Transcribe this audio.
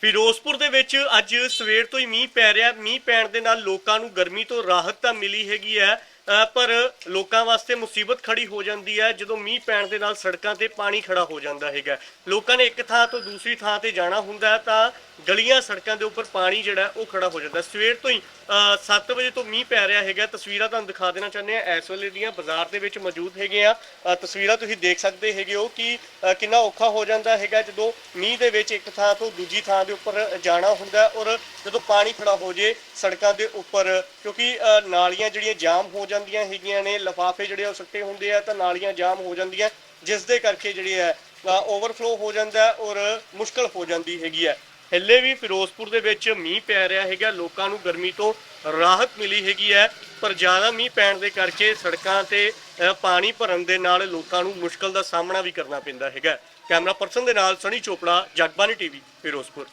ਫਿਰੋਜ਼ਪੁਰ ਦੇ ਵਿੱਚ ਅੱਜ ਸਵੇਰ ਤੋਂ ਹੀ ਮੀਂਹ ਪੈ ਰਿਹਾ। ਮੀਂਹ ਪੈਣ ਦੇ ਨਾਲ ਲੋਕਾਂ ਨੂੰ ਗਰਮੀ ਤੋਂ ਰਾਹਤ ਤਾਂ ਮਿਲੀ ਹੈਗੀ ਹੈ। ਪਰ ਲੋਕਾਂ ਵਾਸਤੇ ਮੁਸੀਬਤ ਖੜੀ ਹੋ ਜਾਂਦੀ ਹੈ ਜਦੋਂ ਮੀਂਹ ਪੈਣ ਦੇ ਨਾਲ ਸੜਕਾਂ ਤੇ ਪਾਣੀ ਖੜਾ ਹੋ ਜਾਂਦਾ ਹੈਗਾ। ਲੋਕਾਂ ਨੇ ਇੱਕ ਥਾਂ ਤੋਂ ਦੂਸਰੀ ਥਾਂ ਤੇ ਜਾਣਾ ਹੁੰਦਾ ਤਾਂ ਗਲੀਆਂ ਸੜਕਾਂ ਦੇ ਉੱਪਰ ਪਾਣੀ ਜਿਹੜਾ ਉਹ ਖੜਾ ਹੋ ਜਾਂਦਾ। ਸਵੇਰ ਤੋਂ ਹੀ 7 ਵਜੇ ਤੋਂ ਮੀਂਹ ਪੈ ਰਿਹਾ ਹੈਗਾ। ਤਸਵੀਰਾਂ ਤੁਹਾਨੂੰ ਦਿਖਾ ਦੇਣਾ ਚਾਹੁੰਦੇ ਆ ਇਸ ਵੇਲੇ ਦੀਆਂ ਬਾਜ਼ਾਰ ਦੇ ਵਿੱਚ ਮੌਜੂਦ ਹੈਗੇ ਆ ਤਸਵੀਰਾਂ ਤੁਸੀਂ ਦੇਖ ਸਕਦੇ ਹੈਗੇ ਹੋ ਕਿ ਕਿੰਨਾ ਔਖਾ ਹੋ ਜਾਂਦਾ ਹੈਗਾ ਜਦੋਂ ਮੀਂਹ ਦੇ ਵਿੱਚ ਇੱਕ ਥਾਂ ਤੋਂ ਦੂਜੀ ਥਾਂ ਦੇ ਉੱਪਰ ਜਾਣਾ ਹੁੰਦਾ ਔਰ ਜਦੋਂ ਪਾਣੀ ਖੜਾ ਹੋ ਜੇ ਸੜਕਾਂ ਦੇ ਉੱਪਰ ਕਿਉਂਕਿ ਨਾਲੀਆਂ ਜਿਹੜੀਆਂ ਜਾਮ ਹੋ ਜਾਂਦੀਆਂ ਹੈਗੀਆਂ ਨੇ, ਲਫਾਫੇ ਜਿਹੜੇ ਉਹ ਸੱਟੇ ਹੁੰਦੇ ਆ ਤਾਂ ਨਾਲੀਆਂ ਜਾਮ ਹੋ ਜਾਂਦੀਆਂ ਜਿਸ ਦੇ ਕਰਕੇ ਜਿਹੜੀ ਹੈ ਓਵਰਫਲੋ ਹੋ ਜਾਂਦਾ ਔਰ ਮੁਸ਼ਕਲ ਹੋ ਜਾਂਦੀ ਹੈਗੀ ਹੈ। ਹੱਲੇ ਵੀ ਫਿਰੋਜ਼ਪੁਰ ਦੇ ਵਿੱਚ ਮੀਂਹ ਪੈ ਰਿਹਾ ਹੈਗਾ, ਲੋਕਾਂ ਨੂੰ ਗਰਮੀ ਤੋਂ ਰਾਹਤ ਮਿਲੀ ਹੈਗੀ ਹੈ, ਪਰ ਜ਼ਿਆਦਾ ਮੀਂਹ ਪੈਣ ਦੇ ਕਰਕੇ ਸੜਕਾਂ ਤੇ ਪਾਣੀ ਭਰਨ ਦੇ ਨਾਲ ਲੋਕਾਂ ਨੂੰ ਮੁਸ਼ਕਲ ਦਾ ਸਾਹਮਣਾ ਵੀ ਕਰਨਾ ਪੈਂਦਾ ਹੈਗਾ। ਕੈਮਰਾ ਪਰਸਨ ਦੇ ਨਾਲ ਸਣੀ ਚੋਪੜਾ ਜਗਬਾਨੀ ਟੀਵੀ, ਫਿਰੋਜ਼ਪੁਰ।